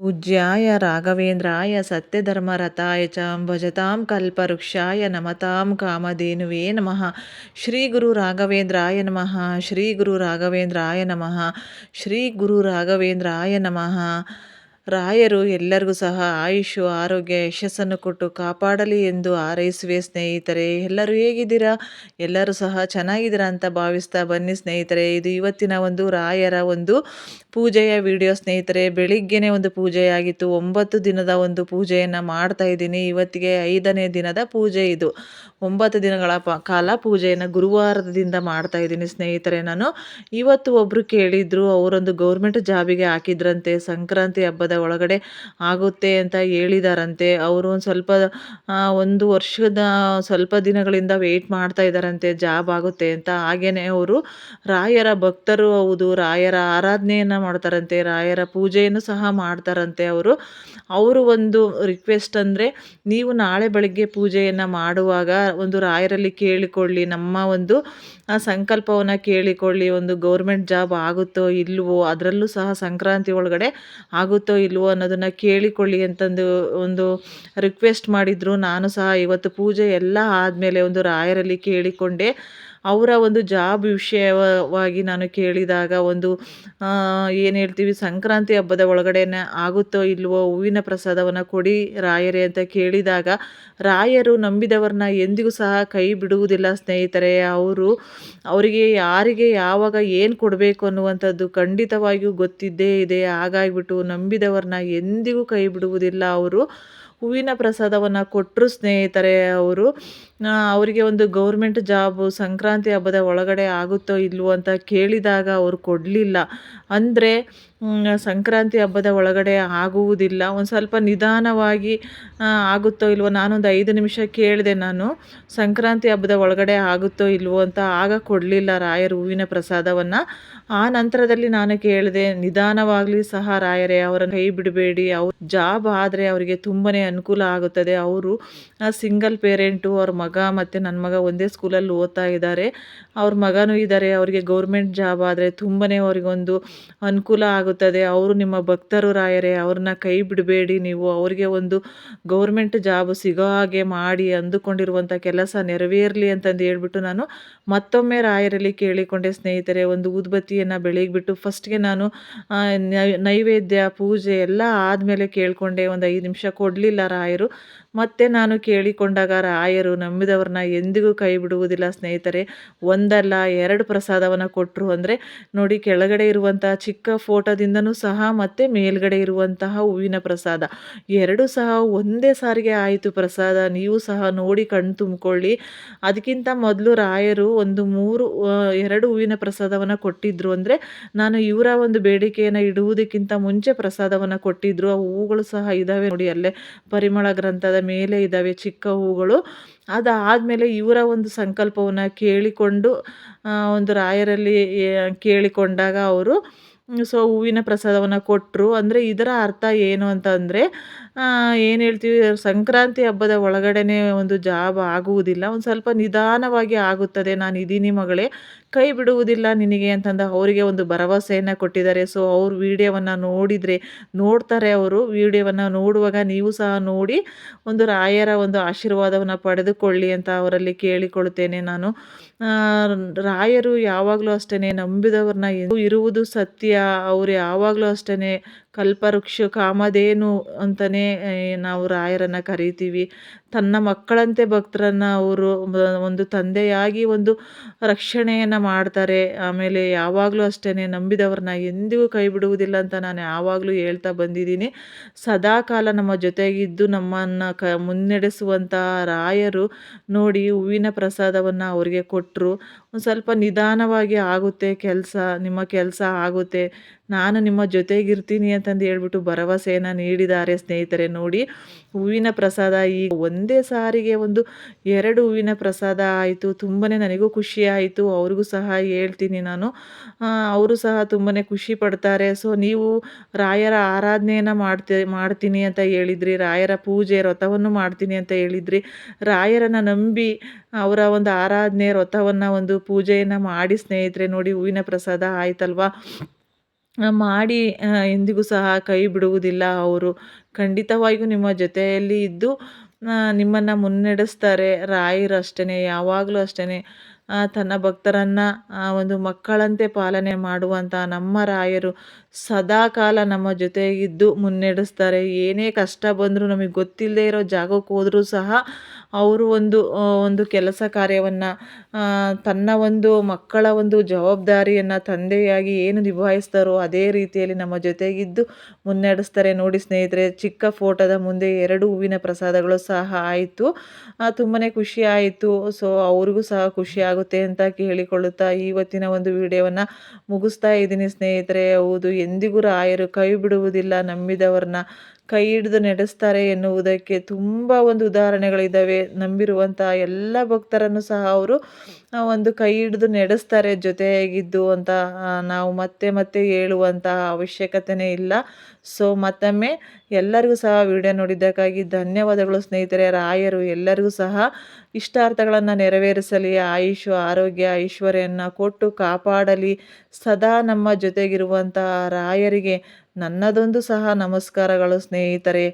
పూజ్యాయ రాఘవేంద్రాయ సత్యధర్మరథాయ చాం భజతాం కల్పవృక్షాయ నమతాం కామధేనువే నమ శ్రీ గురు రాఘవేంద్రాయ నమ శ్రీ గురు రాఘవేంద్రాయ నమ శ్రీ గురు రాఘవేంద్రాయ నమ ರಾಯರು ಎಲ್ಲರಿಗೂ ಸಹ ಆಯುಷು, ಆರೋಗ್ಯ, ಯಶಸ್ಸನ್ನು ಕೊಟ್ಟು ಕಾಪಾಡಲಿ ಎಂದು ಹಾರೈಸುವೆ ಸ್ನೇಹಿತರೆ. ಎಲ್ಲರೂ ಹೇಗಿದ್ದೀರಾ? ಎಲ್ಲರೂ ಸಹ ಚೆನ್ನಾಗಿದ್ದೀರಾ ಅಂತ ಭಾವಿಸ್ತಾ ಬನ್ನಿ ಸ್ನೇಹಿತರೆ. ಇದು ಇವತ್ತಿನ ಒಂದು ರಾಯರ ಒಂದು ಪೂಜೆಯ ವಿಡಿಯೋ ಸ್ನೇಹಿತರೆ. ಬೆಳಿಗ್ಗೆನೇ ಒಂದು ಪೂಜೆಯಾಗಿತ್ತು. ಒಂಬತ್ತು ದಿನದ ಒಂದು ಪೂಜೆಯನ್ನು ಮಾಡ್ತಾ ಇದ್ದೀನಿ. ಇವತ್ತಿಗೆ ಐದನೇ ದಿನದ ಪೂಜೆ ಇದು. ಒಂಬತ್ತು ದಿನಗಳ ಕಾಲ ಪೂಜೆಯನ್ನು ಗುರುವಾರದಿಂದ ಮಾಡ್ತಾ ಇದ್ದೀನಿ ಸ್ನೇಹಿತರೆ ನಾನು. ಇವತ್ತು ಒಬ್ಬರು ಕೇಳಿದ್ರು, ಅವರೊಂದು ಗೌರ್ಮೆಂಟ್ ಜಾಬಿಗೆ ಹಾಕಿದ್ರಂತೆ. ಸಂಕ್ರಾಂತಿ ಹಬ್ಬದ ಒಳಗಡೆ ಆಗುತ್ತೆ ಅಂತ ಹೇಳಿದಾರಂತೆ. ಅವರು ಒಂದು ಸ್ವಲ್ಪ ಒಂದು ವರ್ಷದ, ಸ್ವಲ್ಪ ದಿನಗಳಿಂದ ವೆಯ್ಟ್ ಮಾಡ್ತಾ ಇದ್ದಾರಂತೆ ಜಾಬ್ ಆಗುತ್ತೆ ಅಂತ. ಹಾಗೆಯೇ ಅವರು ರಾಯರ ಭಕ್ತರು ಹೌದು, ರಾಯರ ಆರಾಧನೆಯನ್ನು ಮಾಡ್ತಾರಂತೆ, ರಾಯರ ಪೂಜೆಯನ್ನು ಸಹ ಮಾಡ್ತಾರಂತೆ ಅವರು. ಅವರು ಒಂದು ರಿಕ್ವೆಸ್ಟ್ ಅಂದರೆ ನೀವು ನಾಳೆ ಬೆಳಗ್ಗೆ ಪೂಜೆಯನ್ನು ಮಾಡುವಾಗ ಒಂದು ರಾಯರಲ್ಲಿ ಕೇಳಿಕೊಳ್ಳಿ, ನಮ್ಮ ಒಂದು ಸಂಕಲ್ಪವನ್ನು ಕೇಳಿಕೊಳ್ಳಿ, ಒಂದು ಗೌರ್ಮೆಂಟ್ ಜಾಬ್ ಆಗುತ್ತೋ ಇಲ್ವೋ, ಅದರಲ್ಲೂ ಸಹ ಸಂಕ್ರಾಂತಿ ಒಳಗಡೆ ಆಗುತ್ತೋ ಇಲ್ವೋ ಅನ್ನೋದನ್ನು ಕೇಳಿಕೊಳ್ಳಿ ಅಂತಂದು ಒಂದು ರಿಕ್ವೆಸ್ಟ್ ಮಾಡಿದರು. ನಾನು ಸಹ ಇವತ್ತು ಪೂಜೆ ಎಲ್ಲ ಆದಮೇಲೆ ಒಂದು ರಾಯರಲ್ಲಿ ಕೇಳಿಕೊಂಡೆ. ಅವರ ಒಂದು ಜಾಬ್ ವಿಷಯವಾಗಿ ನಾನು ಕೇಳಿದಾಗ ಒಂದು ಏನು ಹೇಳ್ತೀವಿ, ಸಂಕ್ರಾಂತಿ ಹಬ್ಬದ ಒಳಗಡೆನೆ ಆಗುತ್ತೋ ಇಲ್ವೋ ಹೂವಿನ ಪ್ರಸಾದವನ್ನು ಕೊಡಿ ರಾಯರೇ ಅಂತ ಕೇಳಿದಾಗ ರಾಯರು ನಂಬಿದವರನ್ನ ಎಂದಿಗೂ ಸಹ ಕೈ ಬಿಡುವುದಿಲ್ಲ ಸ್ನೇಹಿತರೆ. ಅವರು, ಅವರಿಗೆ ಯಾರಿಗೆ ಯಾವಾಗ ಏನು ಕೊಡಬೇಕು ಅನ್ನುವಂಥದ್ದು ಖಂಡಿತವಾಗಿಯೂ ಗೊತ್ತಿದ್ದೇ ಇದೆ. ಹಾಗಾಗಿಬಿಟ್ಟು ನಂಬಿದವ್ರನ್ನ ಎಂದಿಗೂ ಕೈ ಬಿಡುವುದಿಲ್ಲ ಅವರು. ಹೂವಿನ ಪ್ರಸಾದವನ್ನು ಕೊಟ್ಟರು ಸ್ನೇಹಿತರೆ ಅವರು. ಅವರಿಗೆ ಒಂದು ಗೌರ್ಮೆಂಟ್ ಜಾಬು ಸಂಕ್ರಾಂತಿ ಹಬ್ಬದ ಒಳಗಡೆ ಆಗುತ್ತೋ ಇಲ್ವೋ ಅಂತ ಕೇಳಿದಾಗ ಅವರು ಕೊಡಲಿಲ್ಲ. ಅಂದರೆ ಸಂಕ್ರಾಂತಿ ಹಬ್ಬದ ಒಳಗಡೆ ಆಗುವುದಿಲ್ಲ. ಒಂದು ಸ್ವಲ್ಪ ನಿಧಾನವಾಗಿ ಆಗುತ್ತೋ ಇಲ್ವೋ ನಾನೊಂದು ಐದು ನಿಮಿಷ ಕೇಳಿದೆ ನಾನು. ಸಂಕ್ರಾಂತಿ ಹಬ್ಬದ ಒಳಗಡೆ ಆಗುತ್ತೋ ಇಲ್ವೋ ಅಂತ ಆಗ ಕೊಡಲಿಲ್ಲ ರಾಯರು ಹೂವಿನ ಪ್ರಸಾದವನ್ನು. ಆ ನಂತರದಲ್ಲಿ ನಾನು ಕೇಳಿದೆ, ನಿಧಾನವಾಗಲಿ ಸಹ ರಾಯರೇ ಅವರನ್ನು ಕೈ ಬಿಡಬೇಡಿ. ಅವ್ರ ಜಾಬ್ ಆದರೆ ಅವರಿಗೆ ತುಂಬಾ ಅನುಕೂಲ ಆಗುತ್ತದೆ. ಅವರು ಸಿಂಗಲ್ ಪೇರೆಂಟು, ಅವ್ರ ಮಗ ಮತ್ತು ನನ್ನ ಮಗ ಒಂದೇ ಸ್ಕೂಲಲ್ಲಿ ಓದ್ತಾ ಇದ್ದಾರೆ. ಅವ್ರ ಮಗನೂ ಇದ್ದಾರೆ, ಅವರಿಗೆ ಗೌರ್ಮೆಂಟ್ ಜಾಬ್ ಆದರೆ ತುಂಬನೇ ಅವರಿಗೊಂದು ಅನುಕೂಲ ಆಗುತ್ತದೆ ಅವರು ನಿಮ್ಮ ಭಕ್ತರು ರಾಯರೇ, ಅವ್ರನ್ನ ಕೈ ಬಿಡಬೇಡಿ. ನೀವು ಅವರಿಗೆ ಒಂದು ಗೌರ್ಮೆಂಟ್ ಜಾಬ್ ಸಿಗೋ ಹಾಗೆ ಮಾಡಿ ಅಂದುಕೊಂಡಿರುವಂಥ ಕೆಲಸ ನೆರವೇರಲಿ ಅಂತಂದು ಹೇಳ್ಬಿಟ್ಟು ನಾನು ಮತ್ತೊಮ್ಮೆ ರಾಯರಲ್ಲಿ ಕೇಳಿಕೊಂಡೆ, ಸ್ನೇಹಿತರೆ. ಒಂದು ಊದ್ಬತ್ತಿಯನ್ನು ಬೆಳಗ್ಬಿಟ್ಟು ಫಸ್ಟ್ಗೆ ನಾನು ನೈವೇದ್ಯ, ಪೂಜೆ ಎಲ್ಲ ಆದಮೇಲೆ ಕೇಳಿಕೊಂಡೆ. ಒಂದು ಐದು ನಿಮಿಷ ಕೊಡಲಿಲ್ಲ ರಾಯರು. ಮತ್ತೆ ನಾನು ಕೇಳಿಕೊಂಡಾಗ ರಾಯರು ನಂಬಿದವ್ರನ್ನ ಎಂದಿಗೂ ಕೈ ಬಿಡುವುದಿಲ್ಲ ಸ್ನೇಹಿತರೆ. ಒಂದಲ್ಲ ಎರಡು ಪ್ರಸಾದವನ್ನು ಕೊಟ್ಟರು ಅಂದರೆ ನೋಡಿ ಕೆಳಗಡೆ ಇರುವಂತಹ ಚಿಕ್ಕ ಫೋಟೋದಿಂದನೂ ಸಹ ಮತ್ತು ಮೇಲ್ಗಡೆ ಇರುವಂತಹ ಹೂವಿನ ಪ್ರಸಾದ. ಎರಡೂ ಸಹ ಒಂದೇ ಸಾರಿಗೆ ಆಯಿತು ಪ್ರಸಾದ. ನೀವು ಸಹ ನೋಡಿ ಕಣ್ಣು ತುಂಬಿಕೊಳ್ಳಿ. ಅದಕ್ಕಿಂತ ಮೊದಲು ರಾಯರು ಒಂದು ಮೂರು ಎರಡು ಹೂವಿನ ಪ್ರಸಾದವನ್ನು ಕೊಟ್ಟಿದ್ರು ಅಂದರೆ ನಾನು ಇವರ ಒಂದು ಬೇಡಿಕೆಯನ್ನು ಇಡುವುದಕ್ಕಿಂತ ಮುಂಚೆ ಪ್ರಸಾದವನ್ನು ಕೊಟ್ಟಿದ್ರು. ಆ ಹೂಗಳು ಸಹ ಇದ್ದಾವೆ ನೋಡಿ ಅಲ್ಲೇ. ಪರಿಮಳ ಗ್ರಂಥದ ಮೇಲೆ ಇದ್ದಾವೆ ಚಿಕ್ಕ ಹೂಗಳು ಅದಾದಮೇಲೆ ಇವರ ಒಂದು ಸಂಕಲ್ಪವನ್ನು ಕೇಳಿಕೊಂಡು ಒಂದು ರಾಯರಲ್ಲಿ ಕೇಳಿಕೊಂಡಾಗ ಅವರು, ಸೊ, ಹೂವಿನ ಪ್ರಸಾದವನ್ನು ಕೊಟ್ಟರು ಅಂದರೆ ಇದರ ಅರ್ಥ ಏನು ಅಂತಂದರೆ ಏನು ಹೇಳ್ತೀವಿ, ಸಂಕ್ರಾಂತಿ ಹಬ್ಬದ ಒಳಗಡೆನೇ ಒಂದು ಜಾಬ್ ಆಗುವುದಿಲ್ಲ. ಒಂದು ಸ್ವಲ್ಪ ನಿಧಾನವಾಗಿ ಆಗುತ್ತದೆ. ನಾನು ಇದ್ದೀನಿ ಮಗಳೇ, ಕೈ ಬಿಡುವುದಿಲ್ಲ ನಿನಗೆ ಅಂತಂದ ಅವರಿಗೆ ಒಂದು ಭರವಸೆಯನ್ನು ಕೊಟ್ಟಿದ್ದಾರೆ. ಸೊ ಅವ್ರು ವೀಡಿಯೋವನ್ನು ನೋಡಿದರೆ, ನೋಡ್ತಾರೆ ಅವರು. ವೀಡಿಯೋವನ್ನು ನೋಡುವಾಗ ನೀವು ಸಹ ನೋಡಿ, ಒಂದು ರಾಯರ ಒಂದು ಆಶೀರ್ವಾದವನ್ನು ಪಡೆದುಕೊಳ್ಳಿ ಅಂತ ಅವರಲ್ಲಿ ಕೇಳಿಕೊಳ್ತೇನೆ ನಾನು. ರಾಯರು ಯಾವಾಗಲೂ ಅಷ್ಟೇ ನಂಬಿದವ್ರನ್ನ ಇರುವುದು ಸತ್ಯ. ಅವರು ಯಾವಾಗಲೂ ಅಷ್ಟೇ ಕಲ್ಪವೃಕ್ಷ, ಕಾಮಧೇನು ಅಂತಲೇ ನಾವು ರಾಯರನ್ನು ಕರಿತೀವಿ. ತನ್ನ ಮಕ್ಕಳಂತೆ ಭಕ್ತರನ್ನು ಅವರು ಒಂದು ತಂದೆಯಾಗಿ ಒಂದು ರಕ್ಷಣೆಯನ್ನು ಮಾಡ್ತಾರೆ. ಆಮೇಲೆ ಯಾವಾಗಲೂ ಅಷ್ಟೇ ನಂಬಿದವ್ರನ್ನ ಎಂದಿಗೂ ಕೈ ಬಿಡುವುದಿಲ್ಲ ಅಂತ ನಾನು ಯಾವಾಗಲೂ ಹೇಳ್ತಾ ಬಂದಿದ್ದೀನಿ. ಸದಾಕಾಲ ನಮ್ಮ ಜೊತೆಗಿದ್ದು ನಮ್ಮನ್ನು ಕ ಮುನ್ನಡೆಸುವಂಥ ರಾಯರು ನೋಡಿ ಹೂವಿನ ಪ್ರಸಾದವನ್ನು ಅವರಿಗೆ ಕೊಟ್ಟರು ಒಂದು ಸ್ವಲ್ಪ ನಿಧಾನವಾಗಿ ಆಗುತ್ತೆ ಕೆಲಸ, ನಿಮ್ಮ ಕೆಲಸ ಆಗುತ್ತೆ. ನಾನು ನಿಮ್ಮ ಜೊತೆಗಿರ್ತೀನಿ ಅಂತಂದು ಹೇಳ್ಬಿಟ್ಟು ಭರವಸೆಯನ್ನು ನೀಡಿದ್ದಾರೆ ಸ್ನೇಹಿತರೆ ನೋಡಿ. ಹೂವಿನ ಪ್ರಸಾದ ಈಗ ಒಂದೇ ಸಾರಿಗೆ ಒಂದು ಎರಡು ಹೂವಿನ ಪ್ರಸಾದ ಆಯಿತು. ತುಂಬಾ ನನಗೂ ಖುಷಿ ಆಯಿತು. ಅವ್ರಿಗೂ ಸಹ ಹೇಳ್ತೀನಿ ನಾನು. ಅವರು ಸಹ ತುಂಬಾ ಖುಷಿ ಪಡ್ತಾರೆ. ಸೊ ನೀವು ರಾಯರ ಆರಾಧನೆಯನ್ನು ಮಾಡ್ತಿ, ಮಾಡ್ತೀನಿ ಅಂತ ಹೇಳಿದ್ರಿ. ರಾಯರ ಪೂಜೆ ವ್ರತವನ್ನು ಮಾಡ್ತೀನಿ ಅಂತ ಹೇಳಿದ್ರಿ. ರಾಯರನ್ನು ನಂಬಿ ಅವರ ಒಂದು ಆರಾಧನೆ ವ್ರತವನ್ನು ಒಂದು ಪೂಜೆಯನ್ನು ಮಾಡಿ ಸ್ನೇಹಿತರೆ, ನೋಡಿ ಹೂವಿನ ಪ್ರಸಾದ ಆಯ್ತಲ್ವಾ? ಮಾಡಿ ಎಂದಿಗೂ ಸಹ ಕೈ ಬಿಡುವುದಿಲ್ಲ ಅವರು. ಖಂಡಿತವಾಗಿಯೂ ನಿಮ್ಮ ಜೊತೆಯಲ್ಲಿ ಇದ್ದು ನಿಮ್ಮನ್ನು ಮುನ್ನಡೆಸ್ತಾರೆ. ರಾಯರು ಅಷ್ಟೇ ಯಾವಾಗಲೂ ಅಷ್ಟೇ ತನ್ನ ಭಕ್ತರನ್ನು ಒಂದು ಮಕ್ಕಳಂತೆ ಪಾಲನೆ ಮಾಡುವಂಥ ನಮ್ಮ ರಾಯರು ಸದಾಕಾಲ ನಮ್ಮ ಜೊತೆಗಿದ್ದು ಮುನ್ನಡೆಸ್ತಾರೆ. ಏನೇ ಕಷ್ಟ ಬಂದರೂ ನಮಗೆ ಗೊತ್ತಿಲ್ಲದೆ ಇರೋ ಜಾಗಕ್ಕೆ ಹೋದರೂ ಸಹ ಅವರು ಒಂದು ಒಂದು ಕೆಲಸ ಕಾರ್ಯವನ್ನು ತನ್ನ ಒಂದು ಮಕ್ಕಳ ಒಂದು ಜವಾಬ್ದಾರಿಯನ್ನು ತಂದೆಯಾಗಿ ಏನು ನಿಭಾಯಿಸ್ತಾರೋ ಅದೇ ರೀತಿಯಲ್ಲಿ ನಮ್ಮ ಜೊತೆಗಿದ್ದು ಮುನ್ನಡೆಸ್ತಾರೆ. ನೋಡಿ ಸ್ನೇಹಿತರೆ, ಚಿಕ್ಕ ಫೋಟೋದ ಮುಂದೆ ಎರಡು ಹೂವಿನ ಪ್ರಸಾದಗಳು ಸಹ ಆಯಿತು. ತುಂಬಾ ಖುಷಿ ಆಯಿತು. ಸೊ, ಅವ್ರಿಗೂ ಸಹ ಖುಷಿ ಆಗುತ್ತೆ ಅಂತ ಕೇಳಿಕೊಳ್ಳುತ್ತಾ ಇವತ್ತಿನ ಒಂದು ವಿಡಿಯೋವನ್ನು ಮುಗಿಸ್ತಾ ಇದ್ದೀನಿ ಸ್ನೇಹಿತರೆ. ಹೌದು, ಎಂದಿಗೂ ರಾಯರು ಕೈ ಬಿಡುವುದಿಲ್ಲ ನಂಬಿದವ್ರನ್ನ ಕೈ ಹಿಡಿದು ನಡೆಸ್ತಾರೆ ಎನ್ನುವುದಕ್ಕೆ ತುಂಬ ಒಂದು ಉದಾಹರಣೆಗಳಿದ್ದಾವೆ ನಂಬಿರುವಂಥ ಎಲ್ಲ ಭಕ್ತರನ್ನು ಸಹ ಅವರು ಒಂದು ಕೈ ಹಿಡಿದು ನಡೆಸ್ತಾರೆ ಜೊತೆಯಾಗಿದ್ದು ಅಂತ ನಾವು ಮತ್ತೆ ಮತ್ತೆ ಹೇಳುವಂತಹ ಅವಶ್ಯಕತೆನೇ ಇಲ್ಲ. ಸೊ ಮತ್ತೊಮ್ಮೆ ಎಲ್ಲರಿಗೂ ಸಹ ವಿಡಿಯೋ ನೋಡಿದ್ದಕ್ಕಾಗಿ ಧನ್ಯವಾದಗಳು ಸ್ನೇಹಿತರೆ. ರಾಯರು ಎಲ್ಲರಿಗೂ ಸಹ ಇಷ್ಟಾರ್ಥಗಳನ್ನು ನೆರವೇರಿಸಲಿ, ಆಯುಷು, ಆರೋಗ್ಯ, ಐಶ್ವರ್ಯನ್ನು ಕೊಟ್ಟು ಕಾಪಾಡಲಿ. ಸದಾ ನಮ್ಮ ಜೊತೆಗಿರುವಂತಹ ರಾಯರಿಗೆ ನನ್ನದೊಂದು ಸಹ ನಮಸ್ಕಾರಗಳು ಸ್ನೇಹಿತರೆ.